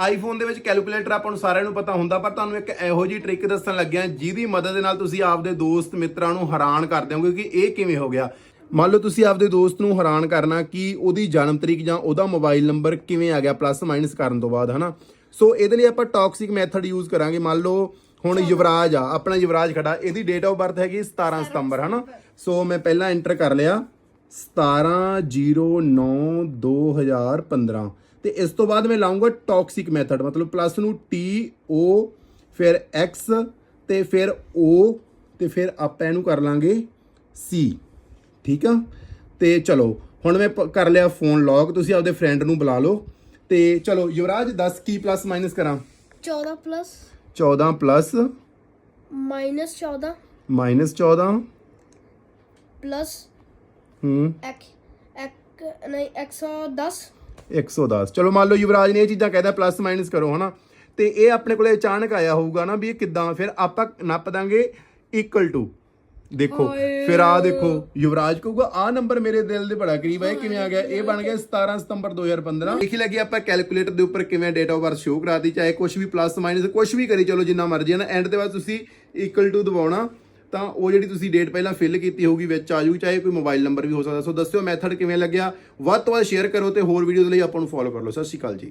IPhone ਦੇ ਵਿੱਚ calculator ਆਪਾਂ ਨੂੰ ਸਾਰਿਆਂ ਨੂੰ ਪਤਾ ਹੁੰਦਾ ਪਰ ਤੁਹਾਨੂੰ ਇੱਕ ਇਹੋ ਜਿਹੀ ਟ੍ਰਿਕ ਦੱਸਣ ਲੱਗਿਆ ਜਿਹਦੀ ਮਦਦ ਦੇ ਨਾਲ ਤੁਸੀਂ ਆਪਦੇ ਦੋਸਤ ਮਿੱਤਰਾਂ ਨੂੰ ਹੈਰਾਨ ਕਰ ਦਿਓਗੇ ਕਿ ਇਹ ਕਿਵੇਂ ਹੋ ਗਿਆ। ਮੰਨ ਲਓ ਤੁਸੀਂ ਆਪਦੇ ਦੋਸਤ ਨੂੰ ਹੈਰਾਨ ਕਰਨਾ ਕਿ ਉਹਦੀ ਜਨਮ ਤਰੀਕ ਜਾਂ ਉਹਦਾ ਮੋਬਾਈਲ ਨੰਬਰ ਕਿਵੇਂ ਆ ਗਿਆ ਪਲੱਸ ਮਾਈਨਸ ਕਰਨ ਤੋਂ ਬਾਅਦ ਹਨਾ? ਸੋ ਇਹਦੇ ਲਈ ਆਪਾਂ ਟੌਕਸਿਕ ਮੈਥਡ ਯੂਜ਼ ਕਰਾਂਗੇ। ਮੰਨ ਲਓ ਹੁਣ ਯੁਵਰਾਜ ਆ ਆਪਣਾ ਯੁਵਰਾਜ ਖੜਾ ਇਹਦੀ ਡੇਟ ਆਫ ਬਰਥ ਹੈਗੀ 17 ਸਤੰਬਰ ਹਨਾ? ਸੋ ਮੈਂ ਪਹਿਲਾਂ ਐਂਟਰ ਕਰ ਲਿਆ। 17092015 ਤੇ ਇਸ ਤੋਂ ਬਾਅਦ ਮੈਂ ਲਾਉਂਗਾ ਟੌਕਸਿਕ ਮੈਥਡ ਮਤਲਬ ਪਲੱਸ ਨੂੰ ਟੀ ਓ ਫਿਰ ਐਕਸ ਤੇ ਫਿਰ ਓ ਤੇ ਫਿਰ ਆਪਾਂ ਇਹਨੂੰ ਕਰ ਲਾਂਗੇ ਸੀ ਠੀਕ ਆ? ਤੇ ਚਲੋ ਹੁਣ ਮੈਂ ਕਰ ਲਿਆ ਫੋਨ ਲੌਕ ਤੁਸੀਂ ਆਪਦੇ ਫਰੈਂਡ ਨੂੰ ਬੁਲਾ ਲਓ। ਤੇ ਚਲੋ ਯੁਵਰਾਜ ਦੱਸ ਕੀ ਪਲੱਸ ਮਾਈਨਸ ਕਰਾਂ? 14 plus 14 plus minus 14 minus 14 plus ਹੂੰ। x x ਨਹੀਂ 110 110 ਚਲੋ ਮੰਨ ਲਓ ਯੁਵਰਾਜ ਨੇ ਇਹ ਚੀਜ਼ਾਂ ਕਹਿੰਦਾ ਪਲੱਸ ਮਾਈਨਸ ਕਰੋ ਹਨਾ? ਤੇ ਇਹ ਆਪਣੇ ਕੋਲੇ ਅਚਾਨਕ ਆਇਆ ਹੋਊਗਾ ਨਾ ਵੀ ਇਹ ਕਿੱਦਾਂ ਫਿਰ ਆਪਾਂ ਨੱਪ ਦਾਂਗੇ ਇਕੁਅਲ ਟੂ ਦੇਖੋ ਫਿਰ ਆ ਦੇਖੋ ਯੁਵਰਾਜ ਕਹੂਗਾ ਆ ਨੰਬਰ ਮੇਰੇ ਦਿਲ ਦੇ ਬੜਾ ਕਰੀਬ ਹੈ ਕਿਵੇਂ ਆ ਗਿਆ? ਇਹ ਬਣ ਗਿਆ 17 ਸਤੰਬਰ 2015 ਦੇਖੀ ਲੱਗੀ ਆਪਾਂ ਕੈਲਕੂਲੇਟਰ ਦੇ ਉੱਪਰ ਕਿਵੇਂ ਡੇਟ ਆਫ ਬਰਥ ਸ਼ੋ ਕਰਾਤੀ ਚਾਹੇ ਕੁਝ ਵੀ ਪਲੱਸ ਮਾਈਨਸ ਕੁਝ ਵੀ ਕਰੀ ਚਲੋ ਜਿੰਨਾ ਮਰਜ਼ੀ ਹੈ ਨਾ ਐਂਡ ਦੇ ਬਾਅਦ ਤੁਸੀਂ ਇਕੁਅਲ ਟੂ ਦਬਾਉਣਾ। ਤਾਂ ਉਹ ਜਿਹੜੀ ਤੁਸੀਂ ਡੇਟ ਪਹਿਲਾਂ ਫਿਲ ਕੀਤੀ ਹੋਊਗੀ ਵਿੱਚ ਆ ਜੂ ਚਾਹੇ ਕੋਈ ਮੋਬਾਈਲ ਨੰਬਰ ਵੀ ਹੋ ਸਕਦਾ। ਸੋ ਦੱਸਿਓ ਮੈਥਡ ਕਿਵੇਂ ਲੱਗਿਆ। ਵੱਧ ਤੋਂ ਵੱਧ ਸ਼ੇਅਰ ਕਰੋ ਤੇ ਹੋਰ ਵੀਡੀਓਜ਼ ਲਈ ਆਪਾਂ ਨੂੰ ਫੋਲੋ ਕਰ ਲਓ। ਸਤਿ ਸ਼੍ਰੀ ਅਕਾਲ ਜੀ।